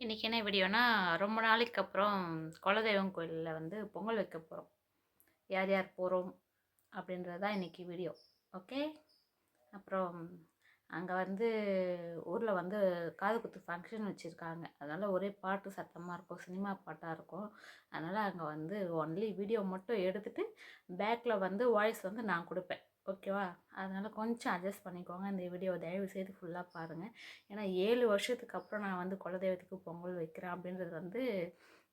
இன்றைக்கி என்ன வீடியோனா ரொம்ப நாளைக்கு அப்புறம் குலதெய்வம் கோயிலில் வந்து பொங்கல் வைக்க போகிறோம் யார் யார் போகிறோம் அப்படின்றது தான் இன்றைக்கி வீடியோ. ஓகே? அப்புறம் அங்கே வந்து ஊரில் வந்து காது குத்து ஃபங்க்ஷன் வச்சுருக்காங்க. அதனால் ஒரே பாட்டு சத்தமாக இருக்கும் சினிமா பாட்டாக இருக்கும். அதனால் அங்கே வந்து ஒன்லி வீடியோ மட்டும் எடுத்துகிட்டு பேக்கில் வந்து வாய்ஸ் வந்து நான் கொடுப்பேன். ஓகேவா? அதனால் கொஞ்சம் அட்ஜஸ்ட் பண்ணிக்கோங்க. இந்த வீடியோவை தயவு செய்து ஃபுல்லாக பாருங்கள் ஏன்னா ஏழு வருஷத்துக்கு அப்புறம் நான் வந்து குலதெய்வத்துக்கு பொங்கல் வைக்கிறேன் அப்படின்றது வந்து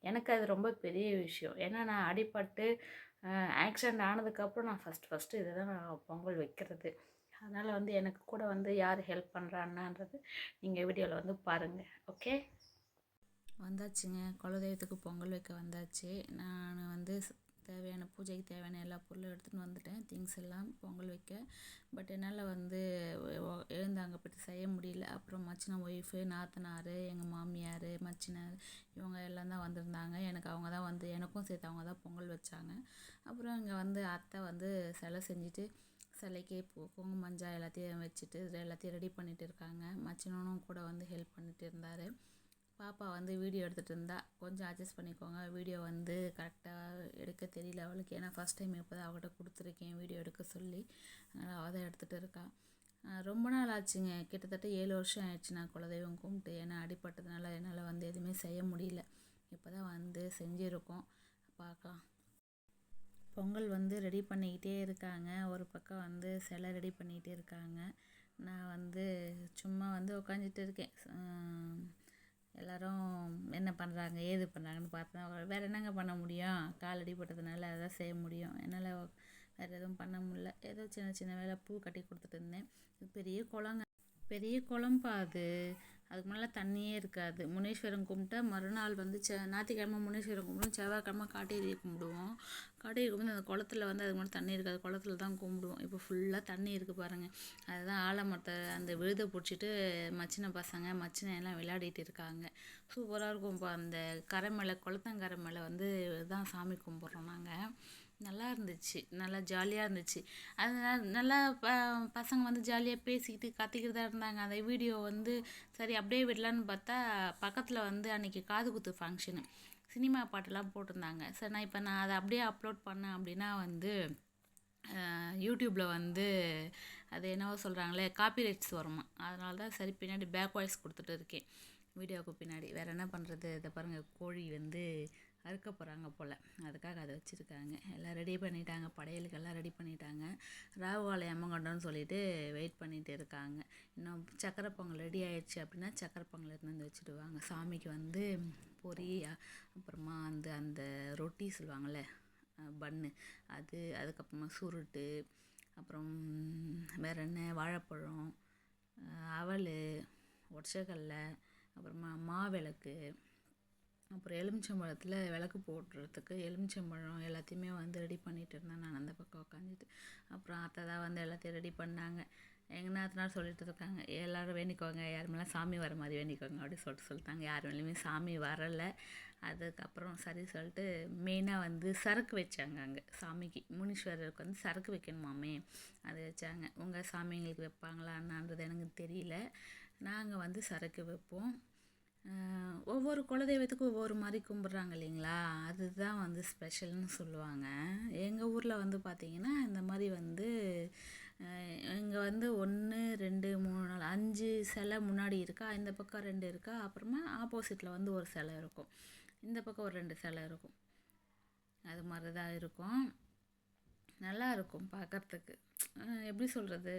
எனக்கு அது ரொம்ப பெரிய விஷயம். ஏன்னா நான் அடிப்பட்டு ஆக்சிடெண்ட் ஆனதுக்கப்புறம் நான் ஃபஸ்ட் ஃபஸ்ட்டு இதை தான் நான் பொங்கல் வைக்கிறது. அதனால் வந்து எனக்கு கூட வந்து யார் ஹெல்ப் பண்ணுறான்னான்றது நீங்கள் வீடியோவில் வந்து பாருங்கள் ஓகே வந்தாச்சுங்க. குலதெய்வத்துக்கு பொங்கல் வைக்க வந்தாச்சு. நான் வந்து தேவையான பூஜைக்கு தேவையான எல்லா பொருளும் எடுத்துகிட்டு வந்துட்டேன். திங்ஸ் எல்லாம் பொங்கல் வைக்க. பட் என்னால் வந்து எழுந்தாங்க அங்கே செய்ய முடியல. அப்புறம் மச்சின ஒய்ஃபு நாத்தனார் எங்கள் மாமியார் மச்சினார் இவங்க எல்லாம் தான் வந்திருந்தாங்க. எனக்கு அவங்க தான் வந்து எனக்கும் சேர்த்து அவங்க தான் பொங்கல் வச்சாங்க. அப்புறம் இங்கே வந்து அத்தை வந்து சிலை செஞ்சுட்டு சிலைக்கு பூ குங்குமம் மஞ்சள் எல்லாத்தையும் வச்சுட்டு எல்லாத்தையும் ரெடி பண்ணிகிட்டு இருக்காங்க. மச்சினனும் கூட வந்து ஹெல்ப் பண்ணிகிட்டு இருந்தார். பாப்பா வந்து வீடியோ எடுத்துகிட்டு இருந்தா கொஞ்சம் அட்ஜஸ்ட் பண்ணிக்கோங்க. வீடியோ வந்து கரெக்டாக எடுக்க தெரியல அவளுக்கு. ஏன்னா ஃபஸ்ட் டைம் இப்போ தான் அவகிட்ட கொடுத்துருக்கேன் வீடியோ எடுக்க சொல்லி. அதனால் அவள் தான் எடுத்துகிட்டு இருக்கா ரொம்ப நாள் ஆச்சுங்க. கிட்டத்தட்ட ஏழு வருஷம் ஆயிடுச்சு நான் குலதெய்வம் கும்பிட்டு. ஏன்னா அடிப்பட்டதுனால என்னால் வந்து எதுவுமே செய்ய முடியல. இப்போ தான் வந்து செஞ்சுருக்கோம். பார்க்கலாம் பொங்கல் வந்து ரெடி பண்ணிக்கிட்டே இருக்காங்க. ஒரு பக்கம் வந்து சிலை ரெடி பண்ணிக்கிட்டே இருக்காங்க. நான் வந்து சும்மா வந்து உட்காந்துட்டு இருக்கேன். எல்லோரும் என்ன பண்ணுறாங்க ஏது பண்ணுறாங்கன்னு பார்த்து தான் வேறு என்னங்க பண்ண முடியும்? கால் அடிபட்டதுனால அதான் செய்ய முடியும். என்னால் வேறு எதுவும் பண்ண முடில ஏதோ சின்ன சின்ன வேலை பூ கட்டி கொடுத்துட்டு இருந்தேன். பெரிய குளங்க பெரிய குளம்பா அது. அதுக்கு மேலே தண்ணியே இருக்காது. முனீஸ்வரன் கும்பிட்டா மறுநாள் வந்து செ ஞாயிற்றுக்கிழமை முனீஸ்வரன் கும்பிடுவோம் செவ்வாய்க்கிழமை காட்டேரி கும்பிடுவோம். காட்டேரி கும்பிட்டு அந்த குளத்துல வந்து அதுக்கு மேலே தண்ணி இருக்காது. குளத்துல தான் கும்பிடுவோம். இப்போ ஃபுல்லாக தண்ணி இருக்குது பாருங்கள் அதுதான் ஆலமரத்தை அந்த விழுதை பிடிச்சிட்டு மச்சின பசங்க மச்சினை எல்லாம் விளையாடிட்டு இருக்காங்க. சூப்பராக இருக்கும் இப்போ அந்த கரை மேலே குளத்தங்கரை மேலே வந்து தான் சாமி கும்பிட்றோம் நாங்கள் நல்லா இருந்துச்சு. நல்லா ஜாலியாக இருந்துச்சு. அது நல்லா ப பசங்க வந்து ஜாலியாக பேசிக்கிட்டு கத்திக்கிட்டு தான் இருந்தாங்க. அந்த வீடியோ வந்து சரி அப்படியே விடலான்னு பார்த்தா பக்கத்தில் வந்து அன்றைக்கி காது குத்து ஃபங்க்ஷனு சினிமா பாட்டெல்லாம் போட்டிருந்தாங்க. சரி நான் இப்போ நான் அதை அப்படியே அப்லோட் பண்ணேன் அப்படின்னா வந்து யூடியூப்பில் வந்து அது என்னவோ சொல்கிறாங்களே காப்பிரைட்ஸ் வருமா? அதனால தான் சரி பின்னாடி பேக் வாய்ஸ் கொடுத்துட்டு இருக்கேன். வீடியோவுக்கு பின்னாடி. வேறு என்ன பண்ணுறது இதை பாருங்கள் கோழி வந்து அறுக்க போகிறாங்க போல். அதுக்காக அதை வச்சுருக்காங்க. எல்லாம் ரெடி பண்ணிட்டாங்க. படையலுக்கெல்லாம் ரெடி பண்ணிட்டாங்க. ராகுவாலை எம்மங்கண்டோன்னு சொல்லிட்டு வெயிட் பண்ணிகிட்டு இருக்காங்க. இன்னும் சக்கரை பொங்கல் ரெடி ஆயிடுச்சு அப்படின்னா சக்கரை பொங்கல் எடுத்துன்னு வந்து வச்சுடுவாங்க. சாமிக்கு வந்து பொரி அப்புறமா வந்து அந்த ரொட்டி சொல்லுவாங்கள்ல பன்னு அது அதுக்கப்புறமா சுருட்டு அப்புறம் வேறு என்ன? வாழைப்பழம் அவல் ஒடச்சக்கல்ல அப்புறமா மாவிளக்கு அப்புறம் எலுமிச்சம்பழத்தில் விளக்கு போடுறதுக்கு எலுமிச்சம்பழம் எல்லாத்தையுமே வந்து ரெடி பண்ணிகிட்டு இருந்தேன். நான் அந்த பக்கம் உட்காந்துட்டு அப்புறம் அத்தை தான் வந்து எல்லாத்தையும் ரெடி பண்ணாங்க. எங்கள் நாத்தனார் சொல்லிட்டு இருக்காங்க எல்லோரும் வேண்டிக்கோங்க யார் மேலே சாமி வர மாதிரி வேண்டிக்கோங்க அப்படின்னு சொல்லிட்டு சொல்லிட்டாங்க. யார் மேலேயுமே சாமி வரலை. அதுக்கப்புறம் சரி சொல்லிட்டு மெயினாக வந்து சரக்கு வச்சாங்க அங்கே சாமிக்கு. முனீஸ்வரருக்கு வந்து சரக்கு வைக்கணுமாமே அது வச்சாங்க. உங்கள் சாமிங்களுக்கு வைப்பாங்களான்றது எனக்கு தெரியல. நாங்கள் வந்து சரக்கு வைப்போம். ஒவ்வொரு குலதெய்வத்துக்கும் ஒவ்வொரு மாதிரி கும்பிட்றாங்க இல்லைங்களா? அதுதான் வந்து ஸ்பெஷல்னு சொல்லுவாங்க. எங்கள் ஊரில் வந்து பார்த்திங்கன்னா இந்த மாதிரி வந்து இங்கே வந்து ஒன்று ரெண்டு மூணு நாலு அஞ்சு சிலை முன்னாடி இருக்கா இந்த பக்கம் ரெண்டு இருக்கா அப்புறமா ஆப்போசிட்டில் வந்து ஒரு சிலை இருக்கும். இந்த பக்கம் ஒரு ரெண்டு சிலை இருக்கும். அது மாதிரி தான் இருக்கும். நல்லா இருக்கும் பார்க்குறதுக்கு எப்படி சொல்கிறது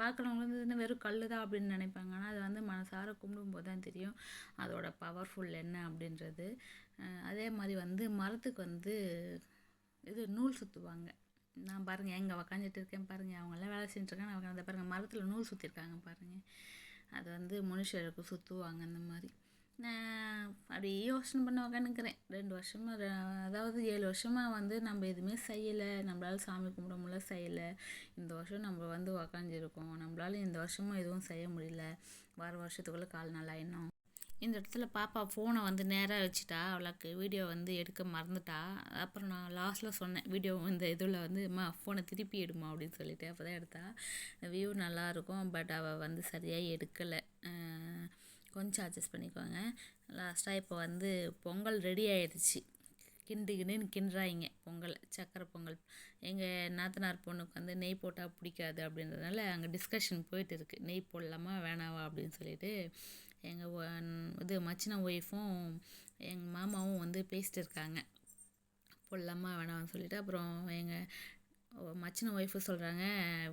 பார்க்குறவங்க வந்து என்ன வெறும் கல் தான் அப்படின்னு நினைப்பாங்க. ஆனால் அது வந்து மனசார கும்பிடும்போது தான் தெரியும். அதோட பவர்ஃபுல் என்ன அப்படின்றது. அதே மாதிரி வந்து மரத்துக்கு வந்து இது நூல் சுற்றுவாங்க நான் பாருங்கள் எங்கே உக்காந்துட்டு இருக்கேன் பாருங்கள் அவங்களாம் வேலை செஞ்சுருக்காங்க நான் அந்த பாருங்கள் மரத்தில் நூல் சுற்றிருக்காங்க பாருங்கள் அது வந்து மனுஷருக்கு சுற்றுவாங்க அந்த மாதிரி. நான் அப்படியே யோசனை பண்ண உக்காந்துக்கிறேன் ரெண்டு வருஷமாக அதாவது ஏழு வருஷமாக வந்து நம்ம எதுவுமே செய்யலை. நம்மளால் சாமி கும்பிட முடியல செய்யலை. இந்த வருஷம் நம்ம வந்து உக்காந்துருக்கோம். நம்மளால இந்த வருஷமும் எதுவும் செய்ய முடியல. வர வருஷத்துக்குள்ளே கால் நல்லாயிடணும் இந்த இடத்துல பாப்பா ஃபோனை வந்து நேராக வச்சுட்டா. அவளுக்கு வீடியோ வந்து எடுக்க மறந்துட்டா. அப்புறம் நான் லாஸ்ட்டில் சொன்னேன் வீடியோ இந்த இதில் வந்து அம்மா ஃபோனை திருப்பி எடுமா அப்படின்னு சொல்லிட்டு. அப்போ தான் எடுத்தா வியூ நல்லாயிருக்கும் பட் அவள் வந்து சரியாக எடுக்கலை. கொஞ்சம் அட்ஜஸ்ட் பண்ணிக்கோங்க. லாஸ்ட்டாக இப்போ வந்து பொங்கல் ரெடி ஆயிடுச்சு. கிண்டு கிண்டுன்னு கிண்டுறாங்க பொங்கல் சக்கரை பொங்கல். எங்கள் நாத்தனார் பொண்ணுக்கு வந்து நெய் போட்டால் பிடிக்காது அப்படின்றதுனால அங்கே டிஸ்கஷன் போயிட்டு இருக்குது நெய் போடலாமா வேணாவா அப்படின்னு சொல்லிட்டு எங்கள் இது மச்சின ஒய்ஃபும் எங்கள் மாமாவும் வந்து பேசிட்டு இருக்காங்க. போடலாமா வேணாம்னு சொல்லிட்டு அப்புறம் எங்கள் மச்சின ஒய்ஃபு சொல்கிறாங்க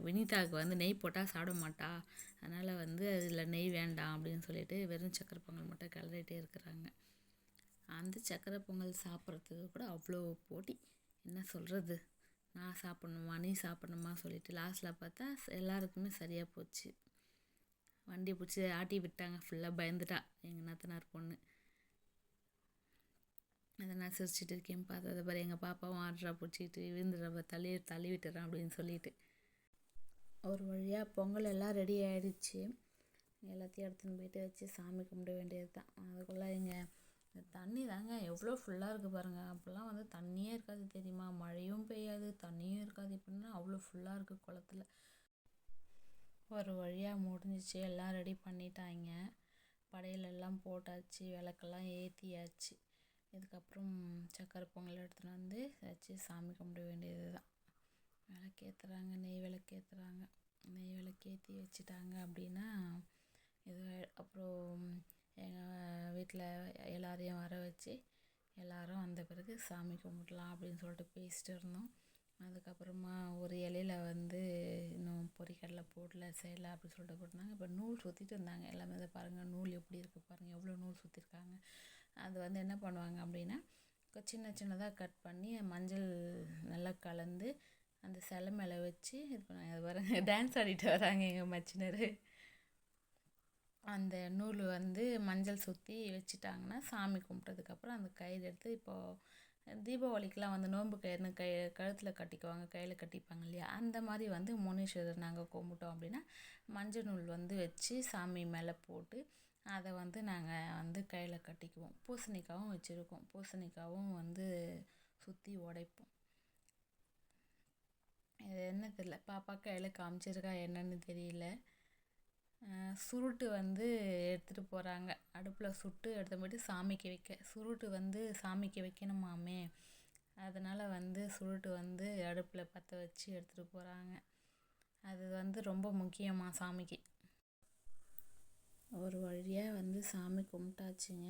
வினிதாவுக்கு வந்து நெய் போட்டால் சாப்பிட மாட்டா. அதனால் வந்து அதில் நெய் வேண்டாம் அப்படின்னு சொல்லிட்டு வெறும் சக்கரை பொங்கல் மட்டும் கிளறிட்டே இருக்கிறாங்க. அந்த சக்கரை பொங்கல் சாப்பிட்றதுக்கு கூட அவ்வளோ போட்டி. என்ன சொல்கிறது நான் சாப்பிட்ணுமா நீ சாப்பிட்ணுமா சொல்லிட்டு லாஸ்ட்டில் பார்த்தா எல்லாருக்குமே சரியாக போச்சு. வண்டி பிடிச்சி ஆட்டி விட்டாங்க ஃபுல்லாக பயந்துட்டா எங்கள் நாத்தனார் பொண்ணு. அதை நான் சிரிச்சிட்டு இருக்கேன். பார்த்து அதை பாரு எங்கள் பாப்பாவும் ஆடுறா பிடிச்சிட்டு விழுந்துடுறப்ப தள்ளி தள்ளி விட்டுறான் அப்படின்னு சொல்லிட்டு. ஒரு வழியாக பொங்கல் எல்லாம் ரெடி ஆகிடுச்சு எல்லாத்தையும் எடுத்துன்னு போயிட்டு வச்சு சாமி கும்பிட வேண்டியது தான் அதுக்குள்ளே இங்கே தண்ணி தாங்க எவ்வளோ ஃபுல்லாக இருக்குது பாருங்கள் அப்போல்லாம் வந்து தண்ணியே இருக்காது தெரியுமா? மழையும் பெய்யாது தண்ணியும் இருக்காது. இப்படின்னா அவ்வளோ ஃபுல்லாக இருக்குது குளத்துல. ஒரு வழியாக முடிஞ்சிச்சு. எல்லாம் ரெடி பண்ணிட்டாங்க. படையலெல்லாம் போட்டாச்சு. விளக்கெல்லாம் ஏற்றியாச்சு இதுக்கப்புறம் சக்கரை பொங்கல் எடுத்துகிட்டு வந்து வச்சு சாமி கும்பிட வேண்டியது தான் விளக்கேற்றுறாங்க நெய் விளக்கேற்றுறாங்க நெய் விளக்கேற்றி வச்சுட்டாங்க அப்படின்னா இது அப்புறம் எங்கள் வீட்டில் எல்லாரையும் வர வச்சு எல்லோரும் வந்த பிறகு சாமி கும்பிடலாம் அப்படின்னு சொல்லிட்டு பேசிட்டு இருந்தோம். அதுக்கப்புறமா ஒரு இலையில வந்து இன்னும் பொரிக்கடலை போடல செய்யலை அப்படின்னு சொல்லிட்டு போட்டிருந்தாங்க. இப்போ நூல் சுற்றிட்டு இருந்தாங்க. எல்லாமே இதை பாருங்கள் நூல் எப்படி இருக்குது பாருங்கள் எவ்வளோ நூல் சுற்றிருக்காங்க அது வந்து என்ன பண்ணுவாங்க அப்படின்னா சின்ன சின்னதாக கட் பண்ணி மஞ்சள் நல்லா கலந்து அந்த சிலை மேலே வச்சு இது பண்ணாங்க அது வராங்க டான்ஸ் ஆடிட்டு வராங்க எங்கள் மச்சினர். அந்த நூல் வந்து மஞ்சள் சுற்றி வச்சுட்டாங்கன்னா சாமி கும்பிட்டதுக்கப்புறம் அந்த கயிறு எடுத்து இப்போது தீபாவளிக்கெலாம் வந்து நோன்பு கயிறுன்னு கை கழுத்தில் கட்டிக்குவாங்க கையில் கட்டிப்பாங்க இல்லையா? அந்த மாதிரி வந்து முனீஸ்வரர் நாங்கள் கும்பிட்டோம் அப்படின்னா மஞ்சள் நூல் வந்து வச்சு சாமி மேலே போட்டு அதை வந்து நாங்கள் வந்து கையில் கட்டிக்குவோம். பூசணிக்காவும் வச்சுருக்கோம். பூசணிக்காவும் வந்து சுற்றி உடைப்போம். இது என்ன தெரில பாப்பா கையில் காமிச்சிருக்கா என்னன்னு தெரியல. சுருட்டு வந்து எடுத்துகிட்டு போகிறாங்க அடுப்பில் சுட்டு எடுத்து போயிட்டு சாமிக்கு வைக்க. சுருட்டு வந்து சாமிக்கு வைக்கணுமாமே. அதனால் வந்து சுருட்டு வந்து அடுப்பில் பற்ற வச்சு எடுத்துகிட்டு போகிறாங்க அது வந்து ரொம்ப முக்கியமாக சாமிக்கு. ஒரு வழியாக வந்து சாமி கும்பிட்டாச்சுங்க.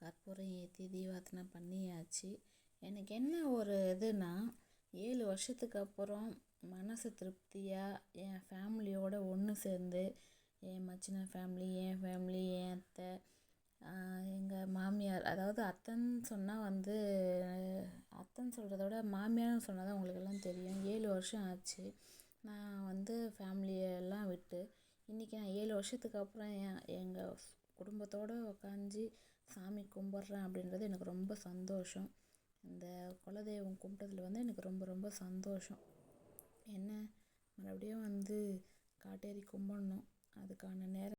கற்பூரம் ஏற்றி தீபார்த்தனை பண்ணியாச்சு. எனக்கு என்ன ஒரு இதுனா ஏழு வருஷத்துக்கு அப்புறம் மனசு திருப்தியாக என் ஃபேமிலியோடு ஒன்று சேர்ந்து என் மச்சின ஃபேமிலி என் ஃபேமிலி என் அத்தை எங்கள் மாமியார் அதாவது அத்தைன்னு சொன்னால் வந்து அத்தைன்னு சொல்கிறத விட மாமியார்னு சொன்னால் தான் உங்களுக்கெல்லாம் தெரியும். ஏழு வருஷம் ஆச்சு. நான் வந்து ஃபேமிலியெல்லாம் விட்டு இன்றைக்கி நான் ஏழு வருஷத்துக்கு அப்புறம் என் எங்கள் குடும்பத்தோடு உக்காந்து சாமி கும்பிட்றேன் அப்படின்றது எனக்கு ரொம்ப சந்தோஷம். இந்த குலதெய்வம் கும்பிட்டதுல வந்து எனக்கு ரொம்ப ரொம்ப சந்தோஷம். என்ன? மறுபடியும் வந்து காட்டேரி கும்பிட்ணும். அதுக்கான நேரம்